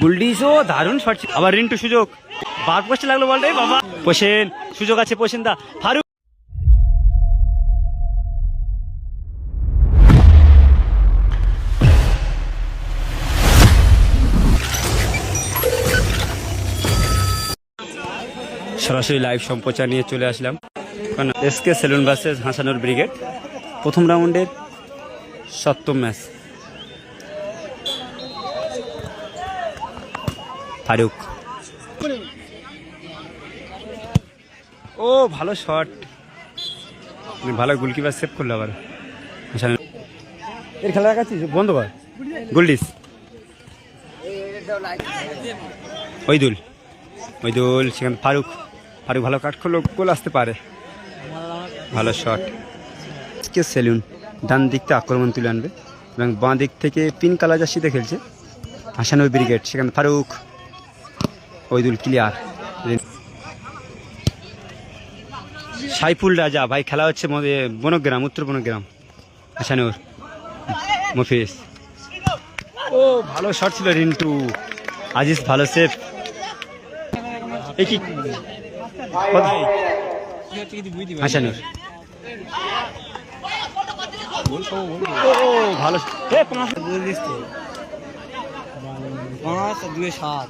গুলডিসও দারুণ শট আবার রিন্টু, সুযোগ। বার পোস্টে লাগল বলটাই, বাবা। পোষেন, সুযোগ আছে পোষেন দা ফারুক। সরাসরি লাইভ সম্প্রচার নিয়ে চলে আসলাম। এসকে সেলুন ভার্সেস হাসানোর ব্রিগেড প্রথম রাউন্ডের সপ্তম ম্যাচ ফারুক। ও ভালো শট ভালো গোলকিপার সেভ করল আবার। এর খেলা দেখাচ্ছিস বন্ধ কর। গোল্ডিস ওইদুল ওইদুল সেখানে ফারুক। ফারুক ভালো কাট করল গোল আসতে পারে। ভালো শট কে সেলুন ডান দিকতে আক্রমণ তুলে আনবে। এবং বাঁ দিক থেকে পিন কালা জার্সিতে খেলছে। হাসানুর ব্রিগেড সেখানে ফারুক। ওইদুল ক্লিয়ার। সাইফুল রাজা ভাই খেলা হচ্ছে বনগ্রাম উত্তর বনগ্রাম হাসানুর মফিস ও ভালো শট ছিল রিন্টু। আজিজ ভালো সেফ এই কি? কোথায়? ও ভালো পাঁচ। পাঁচ সাত।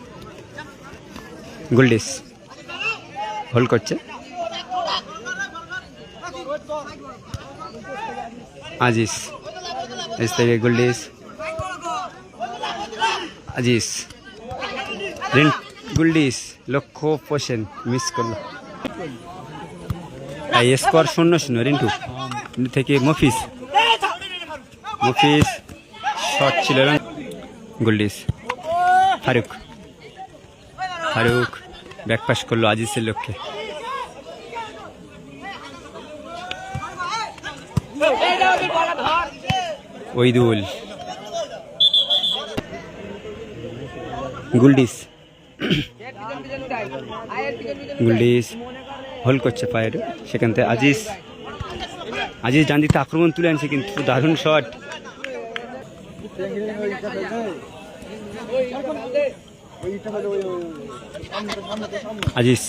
গোল্ডিস। হোল করছে। আজিস এস থেকে গোল্ডিস। আজিস গুল্ডিস, লক্ষ্য পোষেন মিস করল। স্কোর শূন্য শূন্য, রিন্টু। থেকে মফিস মফিস শট ছিল গুল্ডিস, ফারুক। ফারুক ব্যাকপাস করল আজিজের লক্ষ্যে। ওইদুল গুলডিস। গুলডিস হোল করছে পায়ের সেখান থেকে আজিজ আজিজ ডান দিকতে আক্রমণ তুলে আনছে কিন্তু দারুণ শট। আজিজ।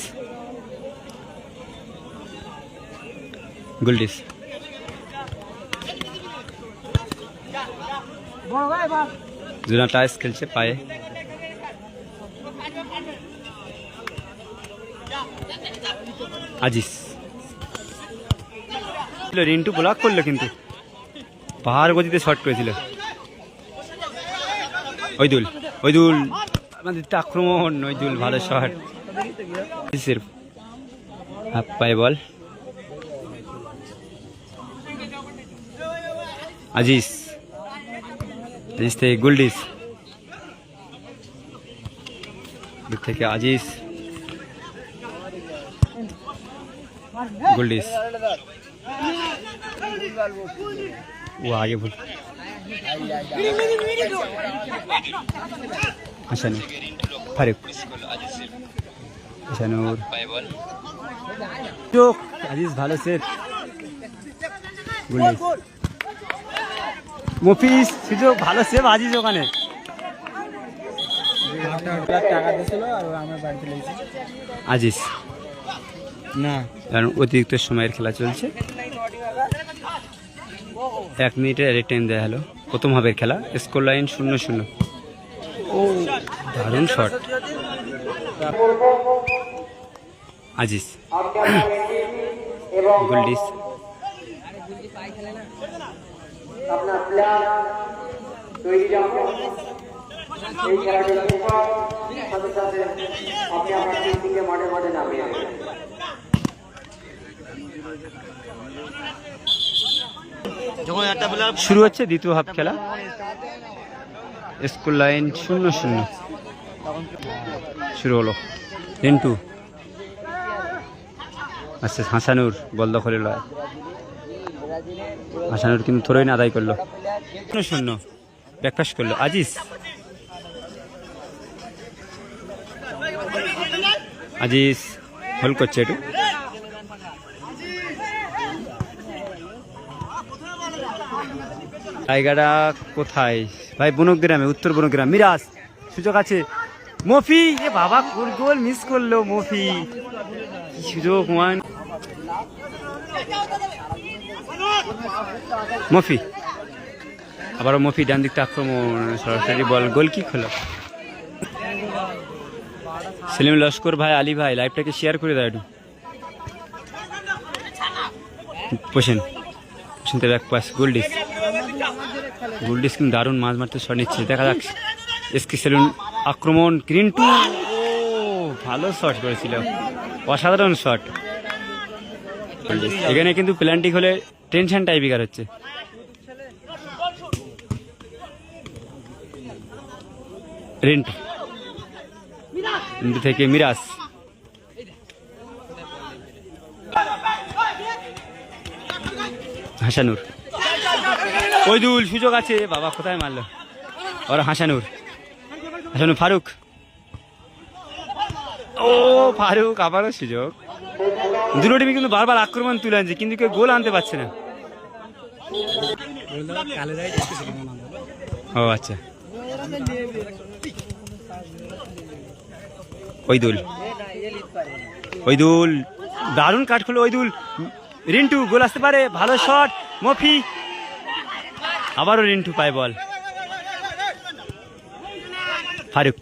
গুলডিস জুনা টাইস খেলছে পায়ে। আজিজ। রিন্টু ব্লক করল কিন্তু। পাহাড় গতিতে শট করেছিল। ওইদুল ওইদুল আমাদের তো আক্রমণ ওইদুল ভালো শট সির হাফ পায়ে বল। আজিজ আজিজ থেকে গুলডিস। থেকে আজিজ। গুলডিস। ও, আগে ভুল। হাসানুর ফারুক হাসানুর চোখ আজিজ ভালো সেট মফিস সুযোগ ভালো সেভ আজিজ ওখানে। আজিজ না। কারণ অতিরিক্ত সময়ের খেলা চলছে। এক মিনিটে টাইম দেওয়া হলো। প্রথম হাফের খেলা। স্কোর লাইন শূন্য শূন্য। দারুণ শট আজিজ গোল্ডিস। আপনার তৈরি আপনি মাঠে মাঠে শুরু হচ্ছে দ্বিতীয় হাফ খেলা। স্কুল লাইন শূন্য শূন্য। শুরু হলো। রিন্টু আচ্ছা হাসানুর বল দখলে লয় হাসানুর কিন্তু থরই না আদায় করল। শূন্য শূন্য। ব্যাকফাস্ট করল। আজিজ। আজিজ হোল করছে একটু। জায়গাটা কোথায়? ভাই বনগ্রামে উত্তর বনগ্রাম মিরাজ, সুযোগ আছে। মফি, এ বাবা, গোল গোল মিস করল মফি। কি সুযোগ ওয়ান মফি, আবারও মফি, ডান দিকটা আক্রমণ, সরাসরি বল, গোল কি হলো সেলিম লস্কর ভাই, আলী ভাই, লাইভটাকে শেয়ার করে দাও একটু। পোষেন পোষেন ব্যাক পাস গোল্ডিস গোল্ডিস কিন্তু দারুণ মাছ মারতে শট নিচ্ছে। দেখা যাক এসকে সেলুন আক্রমণ গ্রিন টু ভালো শট করেছিল। অসাধারণ শট এখানে কিন্তু প্ল্যান্টিক হলে টেনশন টাইপিকার হচ্ছে। থেকে মিরাজ হাসানুর। ওইদুল, সুযোগ আছে। বাবা, কোথায় মারলো? ওর হাসানুর। হাসানুর, ফারুক। ও, ফারুক, আবারও সুযোগ। দুটো টিমে কিন্তু বারবার আক্রমণ তুলে আনছে, কিন্তু কেউ গোল আনতে পারছে না। ও আচ্ছা। ওইদুল। ওইদুল, দারুণ কাট খুলো ওইদুল। রিন্টু, গোল আসতে পারে, ভালো শট মফি আবারও রিন্টু পায় বল। ফারুক।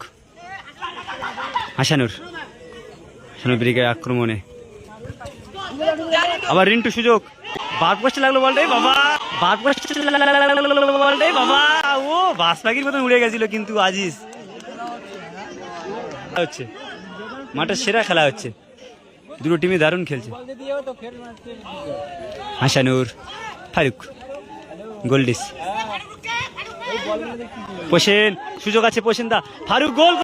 হাসানুর। হাসানুর ব্রিগের আক্রমণে। আবার রিন্টু সুযোগ। বার পোস্টে লাগল বলটাই বাবা। বার লাগল বলটাই বাবা। ও, বাস পাখির মতন উড়ে গেছিল কিন্তু আজিজ। হচ্ছে। মাঠের সেরা খেলা হচ্ছে। দুটো টিমে দারুণ খেলছে। হাসানুর। ফারুক। গোল্ডিস পোষেন সুযোগ আছে পোষেন দা। ফারুক গোল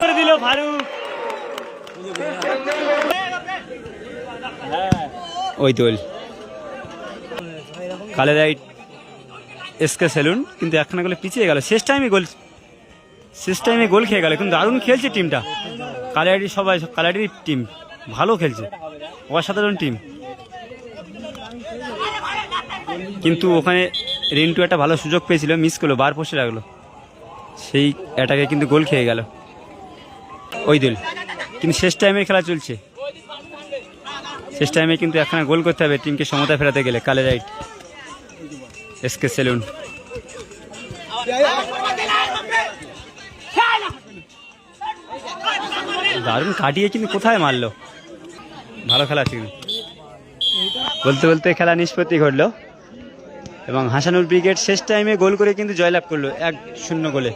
করে দিল ফারুক। ওই দোল। কালে রাইট এসকে সেলুন কিন্তু একখানা গোলে পিছিয়ে গেল। শেষ টাইমে গোল শেষ টাইমে গোল খেয়ে গেল। কিন্তু দারুণ খেলছে টিমটা কালারি সবাই কালারির টিম ভালো খেলছে। অসাধারণ টিম কিন্তু ওখানে রিন্টু একটা ভালো সুযোগ পেয়েছিল মিস করল, বার পোষে লাগল। সেই অ্যাটাকে কিন্তু গোল খেয়ে গেল। ওই দোল কিন্তু শেষ টাইমে খেলা চলছে। শেষ টাইমে কিন্তু একখানা গোল করতে হবে টিমকে সমতা ফেরাতে গেলে কালে রাইট এসকে সেলুন। দারুণ কাটিয়ে কিন্তু কোথায় মারলো? ভালো খেলা ছিল। বলতে বলতে খেলা নিষ্পত্তি ঘটলো। এবং হাসানুল ব্রিগেড শেষ টাইমে গোল করে কিন্তু জয়লাভ করল এক শূন্য গোলে।